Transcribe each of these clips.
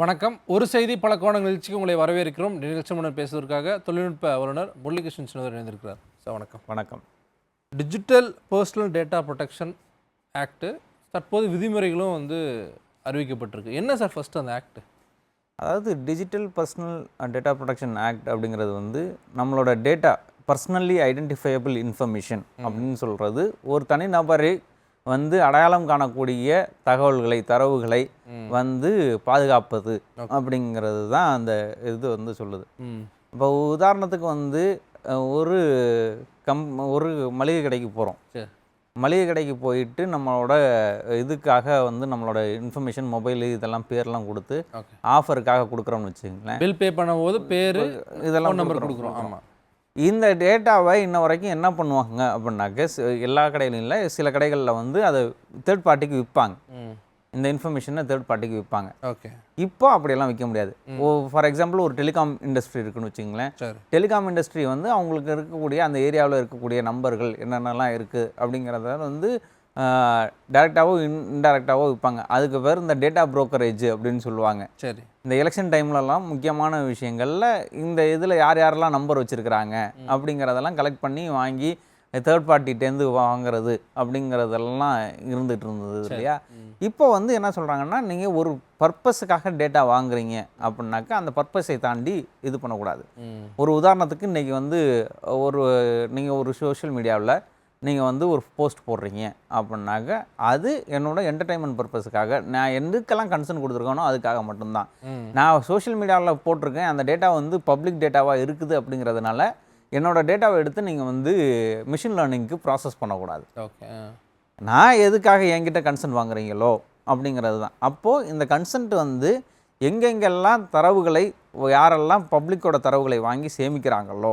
வணக்கம். ஒரு செய்தி பல கோண நிகழ்ச்சிக்கு உங்களை வரவேற்கிறோம். நிகழ்ச்சி முன்னர் பேசுவதற்காக தொழில்நுட்ப வல்லுநர் முரளிகிருஷ்ணன் சின்னவர் இணைந்திருக்கிறார். சார் வணக்கம். வணக்கம். Digital personal data protection act தற்போது விதிமுறைகளும் வந்து அறிவிக்கப்பட்டிருக்கு. என்ன சார் ஃபர்ஸ்ட் அந்த ஆக்ட் அதாவது digital personal data protection act அப்படிங்கிறது வந்து நம்மளோட டேட்டா பர்சனலி ஐடென்டிஃபையபிள் இன்ஃபர்மேஷன் அப்படின்னு சொல்கிறது ஒரு தனிநபரை வந்து அடையாளம் காணக்கூடிய தகவல்களை தரவுகளை வந்து பாதுகாப்பது அப்படிங்கிறது தான் அந்த இது வந்து சொல்லுது. இப்போ உதாரணத்துக்கு வந்து ஒரு கம் ஒரு மளிகை கடைக்கு போகிறோம் மளிகை கடைக்கு போயிட்டு நம்மளோட இதுக்காக வந்து நம்மளோட இன்ஃபர்மேஷன் மொபைல் இதெல்லாம் பேர்லாம் கொடுத்து ஆஃபருக்காக கொடுக்குறோம்னு வச்சுங்களேன் பில் பே பண்ணும்போது பேர் இதெல்லாம் நம்பர். கொடுக்குறோம். ஆமாம் இந்த டேட்டாவை இன்ன வரைக்கும் என்ன பண்ணுவாங்க அப்படின்னாக்க எல்லா கடையிலும் இல்லை சில கடைகளில் வந்து அதை தேர்ட் பார்ட்டிக்கு விற்பாங்க. இந்த இன்ஃபர்மேஷனை தேர்ட் பார்ட்டிக்கு விற்பாங்க. ஓகே. இப்போ அப்படியெல்லாம் விற்க முடியாது. ஓ ஃபார் எக்ஸாம்பிள் ஒரு டெலிகாம் இண்டஸ்ட்ரி இருக்குன்னு வச்சுங்களேன் டெலிகாம் இண்டஸ்ட்ரி வந்து அவங்களுக்கு இருக்கக்கூடிய அந்த ஏரியாவில் இருக்கக்கூடிய நம்பர்கள் என்னென்னலாம் இருக்குது அப்படிங்கிறத வந்து டேரெக்டாகவோ இன் இன்டெரக்டாவோ விற்பாங்க. அதுக்கு பேர் இந்த டேட்டா brokerage அப்படின்னு சொல்லுவாங்க. சரி. இந்த எலெக்ஷன் டைம்லலாம் முக்கியமான விஷயங்களில் இந்த இதில் யார் யாரெல்லாம் நம்பர் வச்சுருக்கிறாங்க அப்படிங்கிறதெல்லாம் கலெக்ட் பண்ணி வாங்கி தேர்ட் பார்ட்டிகிட்டேருந்து வாங்குறது அப்படிங்கிறதெல்லாம் இருந்துகிட்டு இருந்தது இல்லையா? இப்போ வந்து என்ன சொல்கிறாங்கன்னா நீங்கள் ஒரு பர்பஸுக்காக டேட்டா வாங்குறீங்க அப்படின்னாக்கா அந்த பர்பஸை தாண்டி இது பண்ணக்கூடாது. ஒரு உதாரணத்துக்கு இன்றைக்கி வந்து ஒரு நீங்கள் ஒரு சோஷியல் மீடியாவில் நீங்கள் வந்து ஒரு போஸ்ட் போடுறீங்க அப்படின்னாக்க அது என்னோட என்டர்டைன்மெண்ட் பர்பஸுக்காக நான் எதுக்கெல்லாம் கன்சர்ன் கொடுத்துருக்கேனோ அதுக்காக மட்டும்தான். நான் சோஷியல் மீடியாவில் போட்டிருக்கேன். அந்த டேட்டா வந்து பப்ளிக் டேட்டாவாக இருக்குது அப்படிங்கிறதுனால என்னோட டேட்டாவை எடுத்து நீங்கள் வந்து மிஷின் லேர்னிங்க்கு ப்ராசஸ் பண்ணக்கூடாது. ஓகே நான் எதுக்காக என்கிட்ட கன்சென்ட் வாங்குறீங்களோ அப்படிங்கிறது தான் அப்போது இந்த கன்சென்ட் வந்து எங்கெங்கெல்லாம் தரவுகளை யாரெல்லாம் பப்ளிக்கோட தரவுகளை வாங்கி சேமிக்கிறாங்களோ.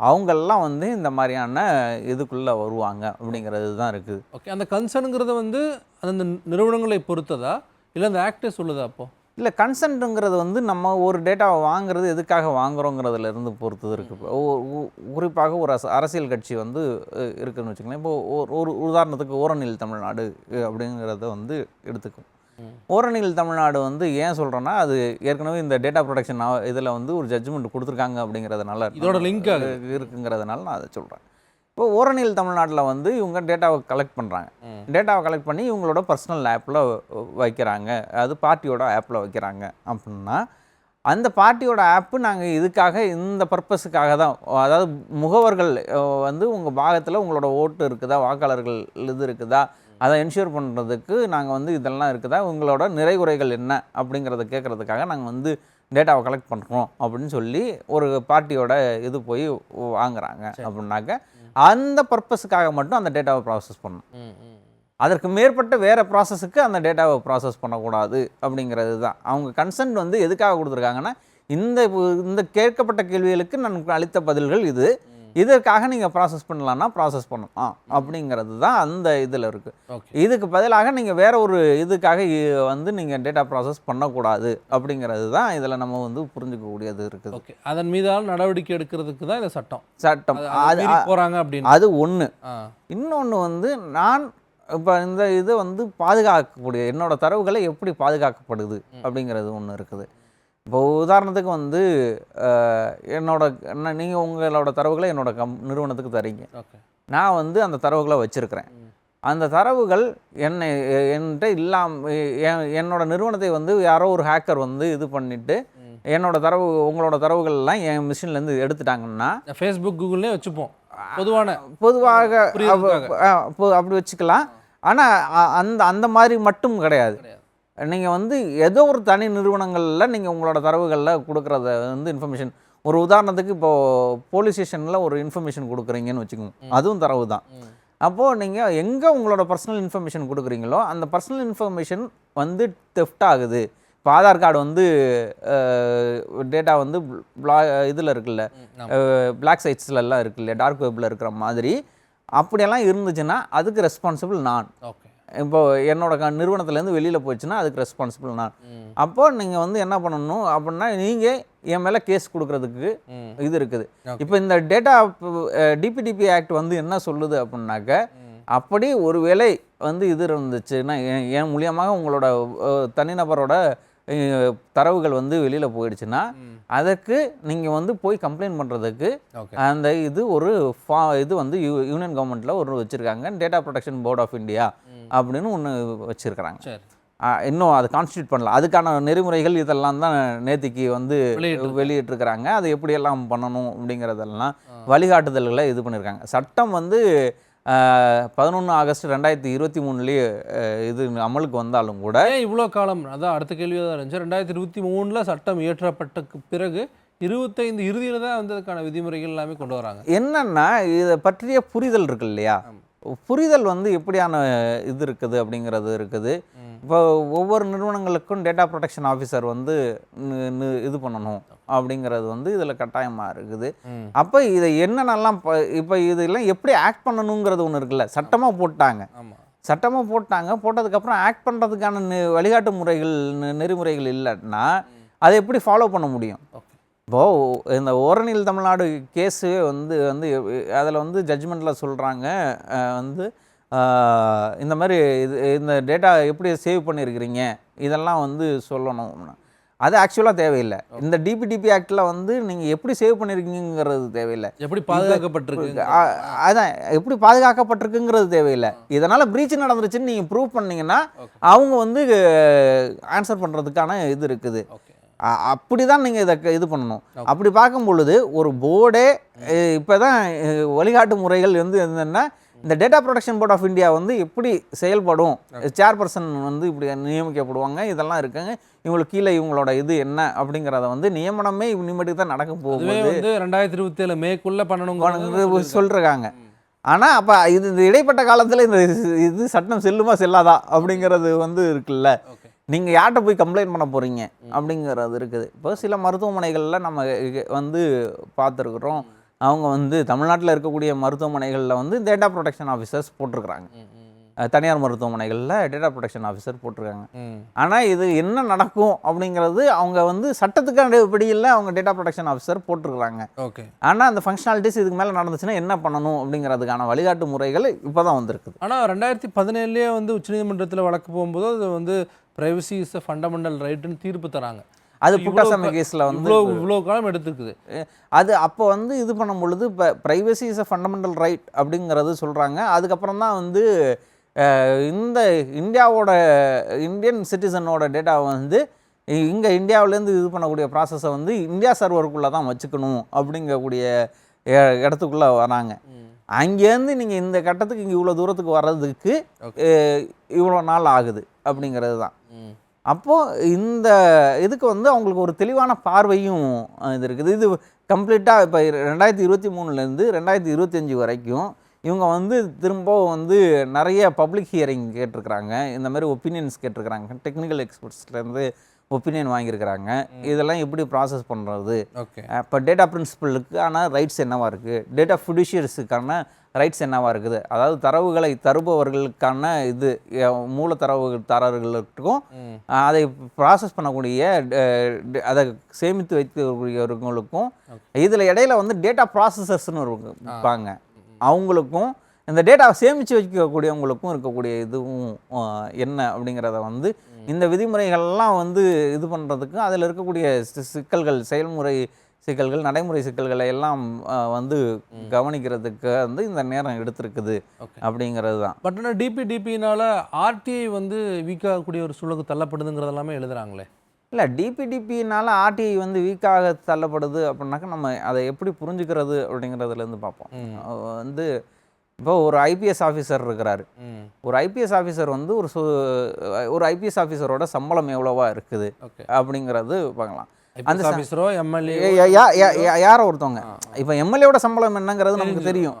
அவங்கெல்லாம் வந்து இந்த மாதிரியான இதுக்குள்ளே வருவாங்க அப்படிங்கிறது தான் இருக்குது. ஓகே அந்த கன்சர்னுங்கிறது வந்து அந்த நிறுவனங்களை பொறுத்ததா? இல்லை அந்த ஆக்டே சொல்லுதா அப்போ? இல்லை கன்சென்ட்டுங்கிறது வந்து நம்ம ஒரு டேட்டாவை வாங்குறது எதுக்காக வாங்குறோங்கிறதுல இருந்து பொறுத்தது இருக்குது குறிப்பாக ஒரு அரச- அரசியல் கட்சி வந்து அஹ், இருக்குன்னு வச்சுக்கோங்களேன். இப்போ ஒரு ஒரு உதாரணத்துக்கு ஓரணில் தமிழ்நாடு அப்படிங்கிறத வந்து எடுத்துக்கும். ம். ஓரணில் தமிழ்நாடு வந்து ஏன் சொல்கிறேன்னா அது ஏற்கனவே இந்த டேட்டா ப்ரொடெக்ஷன் இதில் வந்து ஒரு ஜட்ஜ்மெண்ட் கொடுத்துருக்காங்க அப்படிங்கிறதுனால இதோட ஆகுது. இருக்குங்கிறதுனால நான் அதை சொல்கிறேன் இப்போ ஓரணில் தமிழ்நாட்டில் வந்து இவங்க டேட்டாவை கலெக்ட் பண்ணுறாங்க. டேட்டாவை கலெக்ட் பண்ணி இவங்களோட பர்சனல் ஆப்பில் வைக்கிறாங்க அது பார்ட்டியோட ஆப்பில் வைக்கிறாங்க அப்படின்னா அந்த பார்ட்டியோட ஆப்பு நாங்கள் இதுக்காக இந்த பர்பஸுக்காக தான் அதாவது முகவர்கள் வந்து உங்கள் பாகத்தில் உங்களோட ஓட்டு இருக்குதா வாக்காளர்கள் இது இருக்குதா அதை என்ஷூர் பண்ணுறதுக்கு நாங்கள் வந்து இதெல்லாம் இருக்குதா? உங்களோட நிறைகுறைகள் என்ன? அப்படிங்கிறத கேட்குறதுக்காக நாங்கள் வந்து டேட்டாவை கலெக்ட் பண்ணுறோம் அப்படின்னு சொல்லி ஒரு பார்ட்டியோட இது போய் வாங்குறாங்க அப்படின்னாக்க அந்த பர்பஸுக்காக மட்டும் அந்த டேட்டாவை ப்ராசஸ் பண்ணணும். அதற்கு மேற்பட்ட வேறு ப்ராசஸுக்கு அந்த டேட்டாவை ப்ராசஸ் பண்ணக்கூடாது அப்படிங்கிறது தான். அவங்க கன்சென்ட் வந்து எதுக்காக கொடுத்துருக்காங்கன்னா இந்த இந்த கேட்கப்பட்ட கேள்விகளுக்கு நான் அளித்த பதில்கள் இது. இதற்காக நீங்கள் ப்ராசஸ் பண்ணலான்னா ப்ராசஸ் பண்ணலாம் அப்படிங்கிறது தான் அந்த இதில் இருக்குது இதுக்கு பதிலாக நீங்கள் வேற ஒரு இதுக்காக வந்து நீங்கள் டேட்டா ப்ராசஸ் பண்ணக்கூடாது அப்படிங்கிறது தான் இதில் நம்ம வந்து புரிஞ்சுக்கக்கூடியது இருக்குது. ஓகே. அதன் மீதான நடவடிக்கை எடுக்கிறதுக்கு தான் இந்த சட்டம். சட்டம். அது- போறாங்க அப்படின்னு. அது ஒன்று இன்னொன்று வந்து நான் இப்போ இந்த இது வந்து பாதுகாக்கக்கூடிய என்னோட தரவுகளை எப்படி பாதுகாக்கப்படுது அப்படிங்கிறது ஒன்று இருக்குது. இப்போ உதாரணத்துக்கு வந்து என்னோட நீங்கள் உங்களோட தரவுகளை என்னோட கம் நிறுவனத்துக்கு தரீங்க. நான் வந்து அந்த தரவுகளை வச்சுருக்கிறேன். அந்த தரவுகள் என்னை என்கிட்ட இல்லாம என் என்னோட நிறுவனத்தை வந்து யாரோ ஒரு ஹேக்கர் வந்து இது பண்ணிட்டு ம். என்னோட தரவு உங்களோட தரவுகள்லாம் என் மிஷின்லேருந்து எடுத்துட்டாங்கன்னா ஃபேஸ்புக் கூகுள்லேயே வச்சுப்போம். பொதுவான பொதுவாக அப்படி வச்சுக்கலாம். ஆனால் அந்த அந்த மாதிரி மட்டும் கிடையாது. நீங்கள் வந்து ஏதோ ஒரு தனி நிறுவனங்களில் நீங்கள் உங்களோட தரவுகளில் கொடுக்குறத வந்து இன்ஃபர்மேஷன் ஒரு உதாரணத்துக்கு இப்போது போலீஸ் ஸ்டேஷனில் ஒரு இன்ஃபர்மேஷன் கொடுக்குறீங்கன்னு வச்சுக்கோங்க. அதுவும் தரவு தான். அப்போது நீங்கள் எங்கே உங்களோட பர்சனல் இன்ஃபர்மேஷன் கொடுக்குறீங்களோ அந்த பர்சனல் இன்ஃபர்மேஷன் வந்து தெஃப்ட் ஆகுது. இப்போ ஆதார் கார்டு வந்து டேட்டா வந்து பிளா இதில் இருக்குல்ல. பிளாக் சைட்ஸ்லலாம் இருக்கு இல்லையா டார்க் வெப்பில் இருக்கிற மாதிரி அப்படியெல்லாம் இருந்துச்சுன்னா அதுக்கு ரெஸ்பான்சிபிள் நான். ஓகே. இப்போ என்னோட க நிறுவனத்துலேருந்து வெளியில் போச்சுன்னா அதுக்கு ரெஸ்பான்சிபிள் நான். ம். அப்போ நீங்கள் வந்து என்ன பண்ணணும் அப்படின்னா நீங்கள் என் மேலே கேஸ் கொடுக்கறதுக்கு இது இருக்குது. இப்போ இந்த டேட்டா டிபிடிபி ஆக்ட் வந்து என்ன சொல்லுது அப்படின்னாக்க. அப்படி ஒரு வேளை வந்து இது இருந்துச்சுன்னா என் மூலியமாக உங்களோட தனிநபரோட தரவுகள் வந்து வெளியில் போயிடுச்சுன்னா அதற்கு நீங்கள் வந்து போய் கம்ப்ளைண்ட் பண்ணுறதுக்கு அந்த இது ஒரு ஃபா இது வந்து யூ யூனியன் கவர்மெண்ட்டில் ஒரு வச்சுருக்காங்க. Data protection board of India அப்படின்னு ஒன்று வச்சுருக்கிறாங்க. சரி. இன்னும் அதை கான்ஸ்டியூட் பண்ணல. அதுக்கான நெறிமுறைகள் இதெல்லாம் தான் நேத்திக்கு வந்து. வெளியிட்டிருக்கிறாங்க. அதை எப்படியெல்லாம் பண்ணணும் அப்படிங்கிறதெல்லாம் வழிகாட்டுதல்களை இது பண்ணியிருக்காங்க சட்டம் வந்து பதினொன்று ஆகஸ்ட் ரெண்டாயிரத்தி இருபத்தி மூணுலேயே இது அமலுக்கு வந்தாலும் கூட இவ்வளோ காலம்? அதான் அடுத்த கேள்வியாக தான் இருந்துச்சு. ரெண்டாயிரத்தி இருபத்தி மூணில் சட்டம் இயற்றப்பட்ட பிறகு இருபத்தைந்து இறுதியில் தான் வந்து அதுக்கான விதிமுறைகள் எல்லாமே கொண்டு வராங்க. என்னன்னா இதை பற்றிய புரிதல் இருக்கு இல்லையா? புரிதல் வந்து எப்படியான இது இருக்குது அப்படிங்கிறது இருக்குது. இப்போ ஒவ்வொரு நிறுவனங்களுக்கும் டேட்டா ப்ரொடெக்ஷன் ஆஃபீஸர் வந்து இது பண்ணணும் அப்படிங்கிறது வந்து இதில் கட்டாயமாக இருக்குது. அப்போ இதை என்னென்னலாம் இப்போ இதெல்லாம் எப்படி ஆக்ட் பண்ணணுங்கிறது ஒன்று இருக்குல்ல சட்டமாக போட்டாங்க. சட்டமாக போட்டாங்க போட்டதுக்கப்புறம் ஆக்ட் பண்ணுறதுக்கான வழிகாட்டு முறைகள் நெறிமுறைகள் இல்லைன்னா அதை எப்படி ஃபாலோ பண்ண முடியும்? இப்போது இந்த ஓரணியில் தமிழ்நாடு கேஸு வந்து வந்து அதில் வந்து ஜட்ஜ்மெண்ட்டில் சொல்கிறாங்க வந்து இந்த மாதிரி இது இந்த டேட்டா எப்படி சேவ் பண்ணியிருக்கிறீங்க? இதெல்லாம் வந்து சொல்லணும். அது ஆக்சுவலாக தேவையில்லை. இந்த டிபிடிபி ஆக்டில் வந்து நீங்கள் எப்படி சேவ் பண்ணியிருக்கீங்கிறது தேவையில்லை. எப்படி பாதுகாக்கப்பட்டிருக்கு அதான் எப்படி பாதுகாக்கப்பட்டிருக்குங்கிறது தேவையில்லை. இதனால் ப்ரீச் நடந்துருச்சுன்னு நீங்கள் ப்ரூவ் பண்ணீங்கன்னா அவங்க வந்து ஆன்சர் பண்ணுறதுக்கான இது இருக்குது. அப்படி தான் நீங்கள் இதை இது பண்ணணும். அப்படி பார்க்கும் பொழுது ஒரு போர்டே இப்போ தான் வழிகாட்டு முறைகள் வந்து என்னென்னா இந்த data protection board of India வந்து எப்படி செயல்படும் சேர்பர்சன் வந்து இப்படி நியமிக்கப்படுவாங்க இதெல்லாம் இருக்குங்க. இவங்களுக்கு கீழே இவங்களோட இது என்ன அப்படிங்கிறத வந்து நியமனமே இனிமேட்டுக்கு தான் நடக்க போகுது. வந்து ரெண்டாயிரத்தி இருபத்தி ஏழு மேக்குள்ள பண்ணணும் சொல்கிறாங்க ஆனால் அப்போ இது இந்த இடைப்பட்ட காலத்தில் இந்த இது- சட்டம் செல்லுமா செல்லாதா அப்படிங்கிறது வந்து இருக்குல்ல. நீங்கள் யார்கிட்ட போய் கம்ப்ளைண்ட் பண்ண போகிறீங்க அப்படிங்கிறது இருக்குது. இப்போ சில மருத்துவமனைகளில் நம்ம வந்து பார்த்துருக்குறோம். அவங்க வந்து தமிழ்நாட்டில் இருக்கக்கூடிய மருத்துவமனைகளில் வந்து டேட்டா ப்ரொடெக்ஷன் ஆஃபீஸர்ஸ் போட்டிருக்கிறாங்க. தனியார் மருத்துவமனைகளில் டேட்டா ப்ரொடெக்ஷன் ஆஃபீஸர் போட்டிருக்காங்க. ஆனால் இது என்ன நடக்கும் அப்படிங்கிறது அவங்க வந்து சட்டத்துக்கு அடிப்படையில் அவங்க டேட்டா ப்ரொடெக்ஷன் ஆஃபீஸர் போட்டிருக்கிறாங்க. ஓகே. ஆனால் அந்த ஃபங்க்ஷனாலிட்டிஸ் இதுக்கு மேலே நடந்துச்சுன்னா என்ன பண்ணணும் அப்படிங்கிறதுக்கான வழிகாட்டு முறைகள் இப்போ தான் வந்திருக்குது. ஆனால் ரெண்டாயிரத்தி பதினேழுலேயே வந்து உச்சநீதிமன்றத்தில் வழக்கு போகும்போது அது வந்து பிரைவசி இஸ் அ ஃபண்டமெண்டல் ரைட்டுன்னு தீர்ப்பு தராங்க. அது புட்டாசாமி கேஸில் வந்து இவ்வளோ இவ்வளோ காலம் எடுத்துருக்குது. அது அப்போ வந்து இது பண்ணும் பொழுது இப்போ privacy is a fundamental right அப்படிங்கிறது சொல்கிறாங்க அதுக்கப்புறம் தான் வந்து இந்த இந்தியாவோட இந்தியன் சிட்டிசனோட டேட்டாவை வந்து இங்கே இந்தியாவிலேருந்து இது பண்ணக்கூடிய ப்ராசஸை வந்து இந்தியா சர்வருக்குள்ளே தான் வச்சுக்கணும் அப்படிங்கக்கூடிய இடத்துக்குள்ளே வராங்க. அங்கேருந்து நீங்கள் இந்த கட்டத்துக்கு இங்கே இவ்வளோ தூரத்துக்கு வர்றதுக்கு இவ்வளோ நாள் ஆகுது அப்படிங்கிறது தான். அப்போது இந்த இதுக்கு வந்து அவங்களுக்கு ஒரு தெளிவான பார்வையும் இது இருக்குது. இது கம்ப்ளீட்டாக இப்போ ரெண்டாயிரத்தி இருபத்தி மூணுலேருந்து ரெண்டாயிரத்தி இருபத்தஞ்சி வரைக்கும் இவங்க வந்து திரும்ப வந்து நிறைய பப்ளிக் ஹியரிங் கேட்டிருக்கிறாங்க. இந்த மாதிரி ஒப்பீனியன்ஸ் கேட்டிருக்கிறாங்க. டெக்னிக்கல் எக்ஸ்பர்ட்ஸ்லேருந்து ஒப்பீனியன் வாங்கியிருக்கிறாங்க. இதெல்லாம் எப்படி ப்ராசஸ் பண்ணுறது ஓகே. இப்போ டேட்டா பிரின்சிபலுக்கான ரைட்ஸ் என்னவா இருக்குது டேட்டா ஃபிடிஷியர்ஸுக்கான ரைட்ஸ் என்னவா இருக்குது? அதாவது தரவுகளை தருபவர்களுக்கான இது அஹ், மூலத்தரவுதாரர்களுக்கும் ம். அஹ், அதை ப்ராசஸ் பண்ணக்கூடிய அதை சேமித்து வைக்கக்கூடியவர்களுக்கும் இதில் இடையில வந்து டேட்டா ப்ராசஸர்ஸ்னு இருப்பாங்க. அவங்களுக்கும் இந்த டேட்டா சேமித்து வைக்கக்கூடியவங்களுக்கும் இருக்கக்கூடிய இதுவும் என்ன அப்படிங்கிறத வந்து இந்த விதிமுறைகள்லாம் வந்து இது பண்ணுறதுக்கு அதில் இருக்கக்கூடிய சிக்கல்கள் செயல்முறை சிக்கல்கள் நடைமுறை சிக்கல்களை எல்லாம் வந்து கவனிக்கிறதுக்கு வந்து இந்த நேரம் எடுத்திருக்குது அப்படிங்கிறது தான். பட் ஆனால் டிபிடிபினால ஆர்டிஐ வந்து வீக் ஆகக்கூடிய ஒரு சூழலுக்கு தள்ளப்படுதுங்கிறது எல்லாமே எழுதுறாங்களே? இல்லை டிபிடிபினால ஆர்டிஐ வந்து வீக்காக தள்ளப்படுது அப்படின்னாக்கா நம்ம அதை எப்படி புரிஞ்சுக்கிறது அப்படிங்கிறதுலேருந்து பார்ப்போம். வந்து இப்போ ஒரு ஐபிஎஸ் ஆஃபீஸர் இருக்கிறாரு. ஒரு ஐபிஎஸ் ஆஃபீஸர் வந்து ஒரு சு ஒரு ஐபிஎஸ் ஆஃபீஸரோட சம்பளம் எவ்வளவா இருக்குது அப்படிங்கிறது பார்க்கலாம். அந்த ஆஃபீஸரோ எம்எல்ஏ ஏ- யா- யா- யா- யா- யாரோ ஒருத்தவங்க. இப்போ எம்எல்ஏவோட சம்பளம் என்னங்கிறது நமக்கு தெரியும்.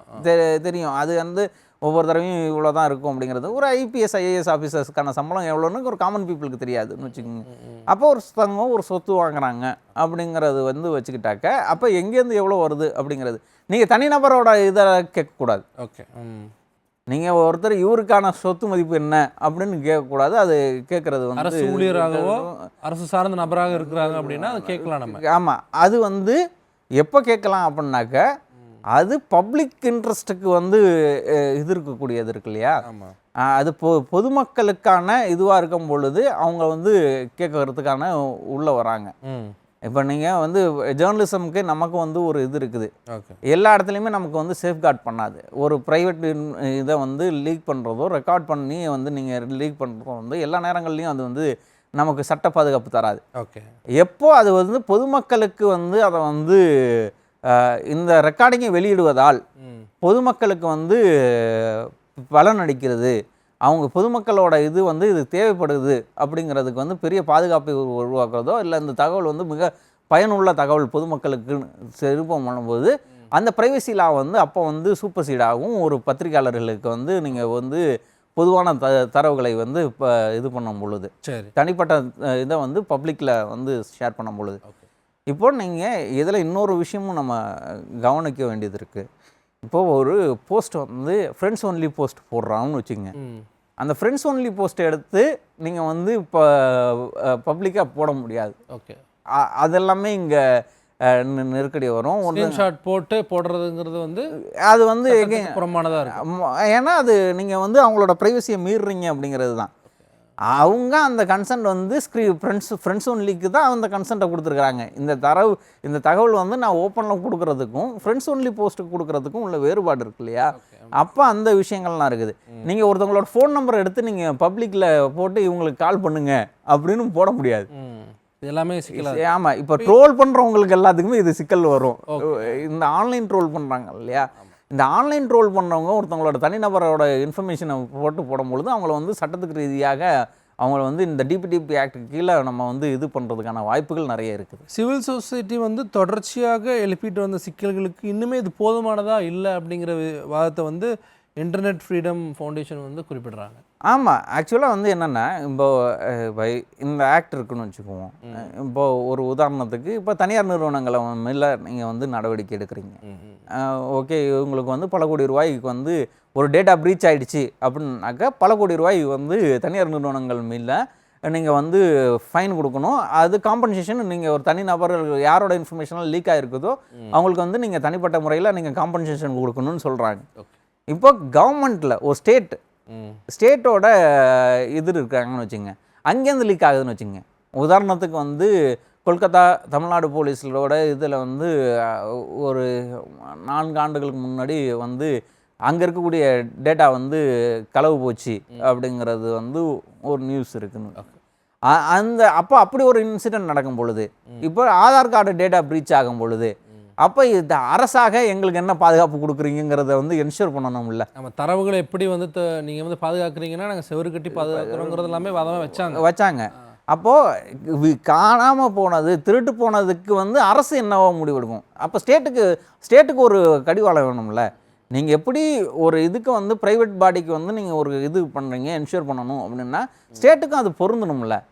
தெரியும். அது வந்து ஒவ்வொரு தடவையும் இவ்வளோ தான் இருக்கும் அப்படிங்கிறது. ஒரு ஐபிஎஸ் ஐஏஎஸ் ஆஃபீஸர்ஸ்க்கான சம்பளம் எவ்வளோன்னு ஒரு காமன் பீப்புளுக்கு தெரியாதுன்னு வச்சுக்கோங்க. அப்போ ஒரு தங்க ஒரு சொத்து வாங்குறாங்க அப்படிங்கிறது வந்து வச்சுக்கிட்டாக்க அப்போ எங்கேருந்து எவ்வளோ வருது அப்படிங்கிறது. நீங்கள் தனிநபரோட இதை கேட்கக்கூடாது. ஓகே ம். நீங்கள் ஒருத்தர் இவருக்கான சொத்து மதிப்பு என்ன அப்படின்னு கேட்கக்கூடாது. அது கேட்குறது வந்து அரசு ஊழியராகவோ அரசு சார்ந்த நபராக இருக்கிறாங்க அப்படின்னா அதை கேட்கலாம் நம்ம. ஆமாம் அது வந்து எப்போ கேட்கலாம் அப்படின்னாக்க அது பப்ளிக் இன்ட்ரெஸ்ட்டுக்கு வந்து இது இருக்கக்கூடியது இருக்கு இல்லையா? அது பொ பொதுமக்களுக்கான இதுவாக இருக்கும் பொழுது அவங்க வந்து கேட்கறதுக்கான உள்ளே வராங்க. இப்போ நீங்கள் வந்து ஜேர்னலிசம்க்கு நமக்கு வந்து ஒரு இது இருக்குது. எல்லா இடத்துலையுமே நமக்கு வந்து சேஃப்கார்ட் பண்ணாது. ஒரு ப்ரைவேட் இதை வந்து லீக் பண்ணுறதோ ரெக்கார்ட் பண்ணி வந்து நீங்கள் லீக் பண்ணுறதோ வந்து எல்லா நேரங்கள்லையும் அது வந்து நமக்கு சட்ட பாதுகாப்பு தராது. ஓகே. எப்போ அது வந்து பொதுமக்களுக்கு வந்து அதை வந்து இந்த ரெக்கார்டிங்கை வெளியிடுவதால் பொதுமக்களுக்கு வந்து பலன் அளிக்கிறது. அவங்க பொதுமக்களோட இது வந்து இது தேவைப்படுது அப்படிங்கிறதுக்கு வந்து பெரிய பாதுகாப்பை உரு- உருவாக்குறதோ இல்லை இந்த தகவல் வந்து மிக பயனுள்ள தகவல் பொதுமக்களுக்கு சிறுபம் பண்ணும்போது அந்த பிரைவசி லா வந்து அப்போ வந்து சூப்பர் சீடாகவும் ஒரு பத்திரிகையாளர்களுக்கு வந்து நீங்கள் வந்து பொதுவான த தரவுகளை வந்து இப்போ இது பண்ணும் பொழுது. சரி. தனிப்பட்ட இதை வந்து பப்ளிக்கில் வந்து ஷேர் பண்ணும் பொழுது. இப்போ நீங்கள் இதில் இன்னொரு விஷயமும் நம்ம கவனிக்க வேண்டியது இருக்குது இப்போ ஒரு போஸ்ட் வந்து ஃப்ரெண்ட்ஸ் ஒன்லி போஸ்ட் போடுறான்னு வச்சுங்க அந்த ஃப்ரெண்ட்ஸ் ஒன்லி போஸ்ட் எடுத்து நீங்கள் வந்து இப்போ பப்ளிக்காக போட முடியாது. ஓகே. அதெல்லாமே இங்கே நெருக்கடி வரும். ஒன்று ஸ்க்ரீன்ஷாட் போட்டு போடுறதுங்கிறது வந்து அது வந்து புறம்பானதா இருக்கும் ஏன்னா அது நீங்கள் வந்து அவங்களோட ப்ரைவசியை மீறுறீங்க அப்படிங்கிறது தான். அவங்க அந்த கன்சென்ட் வந்து ஸ்க்ரீ ஃப்ரெண்ட்ஸ் ஃப்ரெண்ட்ஸ் ஒன்லிக்கு தான் அந்த கன்சென்ட்டை கொடுத்துருக்காங்க இந்த தரவு இந்த தகவல் வந்து நான் ஓப்பனில் கொடுக்குறதுக்கும் ஃப்ரெண்ட்ஸ் ஒன்லி போஸ்ட்டுக்கு கொடுக்குறதுக்கும் உள்ள வேறுபாடு இருக்கு இல்லையா? அப்போ அந்த விஷயங்கள்லாம் இருக்குது. நீங்கள் ஒருத்தவங்களோட ஃபோன் நம்பரை எடுத்து நீங்கள் பப்ளிக்கில் போட்டு இவங்களுக்கு கால் பண்ணுங்க அப்படின்னு போட முடியாது. எல்லாமே சிக்கலா? ஆமா இப்போ ட்ரோல் பண்றவங்களுக்கு எல்லாத்துக்குமே இது சிக்கல் வரும். இந்த ஆன்லைன் ட்ரோல் பண்றாங்க இல்லையா? இந்த ஆன்லைன் ட்ரோல் பண்ணுறவங்க ஒருத்தவங்களோட தனிநபரோட இன்ஃபர்மேஷனை போட்டு போடும்பொழுது அவங்கள வந்து சட்டத்துக்கு ரீதியாக அவங்கள வந்து இந்த டிபிடிபி ஆக்ட் கீழே நம்ம வந்து இது பண்ணுறதுக்கான வாய்ப்புகள் நிறைய இருக்குது. சிவில் சொசைட்டி வந்து தொடர்ச்சியாக எழுப்பிட்டு வந்த சிக்கல்களுக்கு இன்னுமே இது போதுமானதாக இல்லை அப்படிங்கிற வி- வாதத்தை வந்து இன்டர்நெட் ஃப்ரீடம் ஃபவுண்டேஷன் வந்து குறிப்பிடுறாங்க. ஆமாம் ஆக்சுவலாக வந்து என்னென்னா இப்போ இந்த ஆக்ட் இருக்குன்னு வச்சுக்குவோம். இப்போ ஒரு உதாரணத்துக்கு இப்போ தனியார் நிறுவனங்களை மேல நீங்கள் வந்து நடவடிக்கை எடுக்கிறீங்க. ஓகே இவங்களுக்கு வந்து பல கோடி ரூபாய்க்கு வந்து ஒரு டேட்டா ப்ரீச் ஆயிடுச்சு அப்படின்னாக்கா பல கோடி ரூபாய் வந்து தனியார் நிறுவனங்கள் மேல நீங்கள் வந்து ஃபைன் கொடுக்கணும். அது காம்பன்சேஷன் நீங்கள் ஒரு தனி நபர்கள் யாரோட இன்ஃபர்மேஷனில் லீக் ஆகிருக்குதோ அவங்களுக்கு வந்து நீங்கள் தனிப்பட்ட முறையில் நீங்கள் காம்பன்சேஷன் கொடுக்கணும்னு சொல்கிறாங்க இப்போ கவர்மெண்ட்டில் ஒரு ஸ்டேட் ஸ்டேட்டோட இது இருக்காங்கன்னு வச்சுங்க. அங்கேருந்து லீக் ஆகுதுன்னு வச்சுங்க. உதாரணத்துக்கு வந்து கொல்கத்தா தமிழ்நாடு போலீஸோட இதில் வந்து ஒரு நான்கு ஆண்டுகளுக்கு முன்னாடி வந்து அங்கே இருக்கக்கூடிய டேட்டா வந்து களவு போச்சு அப்படிங்கிறது வந்து ஒரு நியூஸ் இருக்குன்னு. அந்த அப்போ அப்படி ஒரு இன்சிடென்ட் நடக்கும் பொழுது இப்போ ஆதார் கார்டு டேட்டா ப்ரீச் ஆகும் பொழுது அப்போ இது அரசாக எங்களுக்கு என்ன பாதுகாப்பு கொடுக்குறீங்கிறத வந்து என்ஷூர் பண்ணணும்ல. நம்ம தரவுகளை எப்படி வந்து த- நீங்க வந்து பாதுகாக்கிறீங்கன்னா நாங்க செவரு கட்டி பாதுகாக்கிறோங்கிறது எல்லாமே வாதமா வச்சாங்க. வச்சாங்க. அப்போது காணாமல் போனது திருட்டு போனதுக்கு வந்து அரசு என்னவோ முடிவெடுக்கும். அப்போ ஸ்டேட்டுக்கு ஸ்டேட்டுக்கு ஒரு கடிவாளம் வேணும்ல. நீங்கள் எப்படி ஒரு இதுக்கு வந்து ப்ரைவேட் பாடிக்கு வந்து நீங்கள் ஒரு இது பண்ணுறீங்க என்ஷூர் பண்ணணும் அப்படின்னா ஸ்டேட்டுக்கும் அது பொருந்தணும்ல.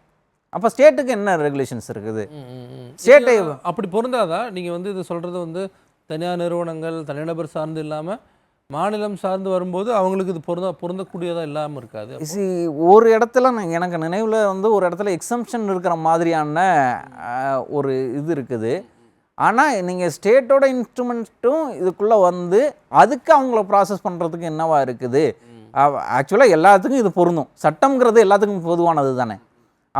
அப்போ ஸ்டேட்டுக்கு என்ன ரெகுலேஷன்ஸ் இருக்குது. ஸ்டேட்டை அப்படி பொருந்தாதா? நீங்க வந்து இது சொல்றது வந்து தனியார் நிறுவனங்கள் தனிநபர் சார்ந்து இல்லாம மாநிலம் சார்ந்து வரும்போது அவங்களுக்கு இது பொருந்த பொருந்தக்கூடியதா இல்லாம இருக்காது? See, ஒரு இடத்துல எனக்கு நினைவில் வந்து ஒரு இடத்துல எக்ஸம்ஷன் இருக்கிற மாதிரியான ஒரு இது இருக்குது. ஆனால் நீங்கள் ஸ்டேட்டோட இன்ஸ்ட்ருமெண்ட்டும் இதுக்குள்ளே வந்து அதுக்கு அவங்கள ப்ராசஸ் பண்ணுறதுக்கு என்னவா இருக்குது? ஆக்சுவலாக எல்லாத்துக்கும் இது பொருந்தும். சட்டம்ங்கிறது எல்லாத்துக்கும் பொதுவானது தானே?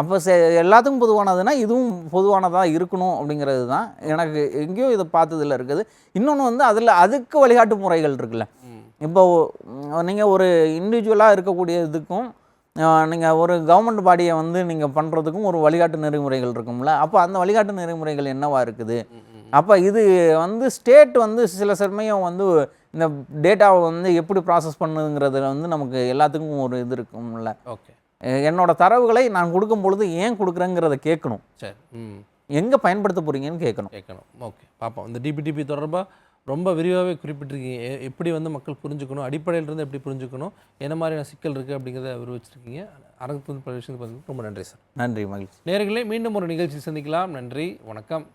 அப்போ சே எல்லாத்துக்கும் பொதுவானதுன்னா இதுவும் பொதுவானதாக இருக்கணும் அப்படிங்கிறது தான் எனக்கு எங்கேயோ இதை பார்த்ததுல இருக்குது. இன்னொன்று வந்து அதில் அதுக்கு வழிகாட்டு முறைகள் இருக்குல்ல. இப்போ நீங்கள் ஒரு இண்டிவிஜுவலாக இருக்கக்கூடிய இதுக்கும் நீங்கள் ஒரு கவர்மெண்ட் பாடியை வந்து நீங்கள் பண்ணுறதுக்கும் ஒரு வழிகாட்டு நெறிமுறைகள் இருக்கும்ல. அப்போ அந்த வழிகாட்டு நெறிமுறைகள் என்னவா இருக்குது? அப்போ இது வந்து ஸ்டேட் வந்து சில சமயம் வந்து இந்த டேட்டாவை வந்து எப்படி ப்ராசஸ் பண்ணுங்கிறதுல வந்து நமக்கு எல்லாத்துக்கும் ஒரு இது இருக்கும்ல. ஓகே. என்னோட தரவுகளை நான் கொடுக்கும் பொழுது ஏன் கொடுக்குறேங்கிறத கேட்கணும். சரி ம். எங்கே பயன்படுத்த போகிறீங்கன்னு கேட்கணும். கேட்கணும். ஓகே பார்ப்போம். இந்த டிபிடிபி தொடர்பாக ரொம்ப விரிவாகவே குறிப்பிட்டிருக்கீங்க. எப்படி வந்து மக்கள் புரிஞ்சுக்கணும் அடிப்படையில இருந்து எப்படி புரிஞ்சுக்கணும் என்ன மாதிரியான சிக்கல் இருக்குது அப்படிங்கிறத விவரிச்சிருக்கீங்க அரங்கு பல விஷயத்தை ரொம்ப நன்றி சார். நன்றி மகிழ்ச்சி. நேர்களே மீண்டும் ஒரு நிகழ்ச்சி சந்திக்கலாம். நன்றி வணக்கம்.